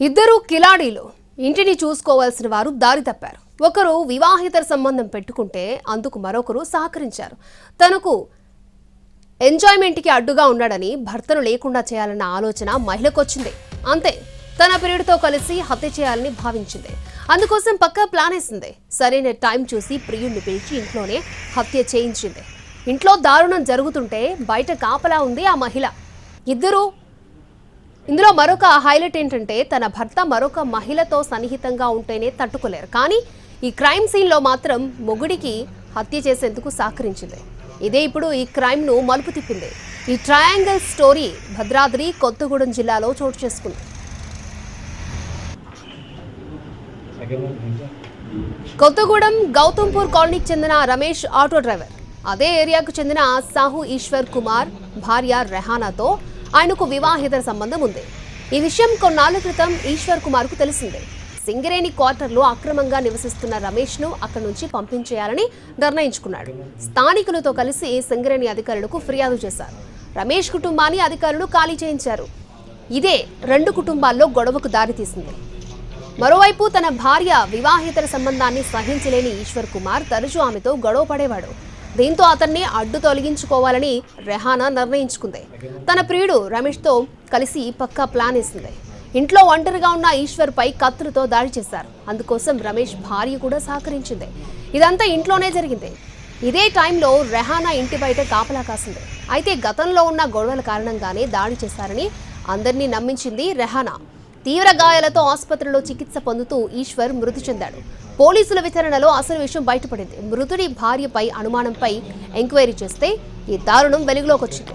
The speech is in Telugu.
ఇద్దరు కిలాడీలు ఇంటిని చూసుకోవాల్సిన వారు దారి తప్పారు. ఒకరు వివాహితర సంబంధం పెట్టుకుంటే అందుకు మరొకరు సహకరించారు. తనకు ఎంజాయ్మెంట్కి అడ్డుగా ఉన్నాడని భర్తను లేకుండా చేయాలన్న ఆలోచన మహిళకొచ్చింది. అంతే తన ప్రియుడితో కలిసి హత్య చేయాలని భావించింది. అందుకోసం పక్కా ప్లాన్ వేసింది. సరైన టైం చూసి ప్రియుడిని పిలిచి ఇంట్లోనే హత్య చేయించింది. ఇంట్లో దారుణం జరుగుతుంటే బయట కాపలా ఉంది ఆ మహిళ. ఇద్దరు ఇందులో మరొక హైలైట్ ఏంటంటే తన భర్త మరొక మహిళతో సన్నిహితంగా ఉంటేనే తట్టుకోలేరు. కానీ ఈ క్రైమ్ సీన్లో మాత్రం మొగుడికి హత్య చేసేందుకు సహకరించింది. ఇదే ఇప్పుడు ఈ క్రైమ్ను మలుపు తిప్పింది. ఈ ట్రయాంగిల్ స్టోరీ భద్రాద్రి కొత్తగూడెం జిల్లాలో చోటు చేసుకుంది. కొత్తగూడెం గౌతంపూర్ కాలనీకి చెందిన రమేష్ ఆటో డ్రైవర్. అదే ఏరియాకు చెందిన సాహు ఈశ్వర్ కుమార్ భార్య రెహానాతో ఆయనకు వివాహేతర సంబంధం ఉంది. ఈ విషయం కొన్నాళ్ళ క్రితం ఈశ్వర్ కుమార్కు తెలిసిందే. సింగరేణి క్వార్టర్లో అక్రమంగా నివసిస్తున్న రమేష్ను అక్కడి నుంచి పంపించేయాలని నిర్ణయించుకున్నాడు. స్థానికులతో కలిసి సింగరేణి అధికారులకు ఫిర్యాదు చేశారు. రమేష్ కుటుంబాన్ని అధికారులు ఖాళీ చేయించారు. ఇదే రెండు కుటుంబాల్లో గొడవకు దారితీసింది. మరోవైపు తన భార్య వివాహేతర సంబంధాన్ని సహించలేని ఈశ్వర్ కుమార్ తరచూ ఆమెతో గొడవ పడేవాడు. దీంతో అతన్ని అడ్డు తొలగించుకోవాలని రెహానా నిర్ణయించుకుంది. తన ప్రియుడు రమేష్తో కలిసి పక్కా ప్లాన్ వేసింది. ఇంట్లో ఒంటరిగా ఉన్న ఈశ్వర్పై కత్తులతో దాడి చేశారు. అందుకోసం రమేష్ భార్య కూడా సహకరించింది. ఇదంతా ఇంట్లోనే జరిగింది. ఇదే టైంలో రెహానా ఇంటి బయట కాపలా కాసింది. అయితే గతంలో ఉన్న గొడవల కారణంగానే దాడి చేశారని అందరినీ నమ్మించింది రెహానా. తీవ్ర గాయాలతో ఆసుపత్రిలో చికిత్స పొందుతూ ఈశ్వర్ మృతి చెందాడు. పోలీసుల విచారణలో అసలు విషయం బయటపడింది. మృతుడి భార్యపై అనుమానంపై ఎంక్వైరీ చేస్తే ఈ దారుణం వెలుగులోకి వచ్చింది.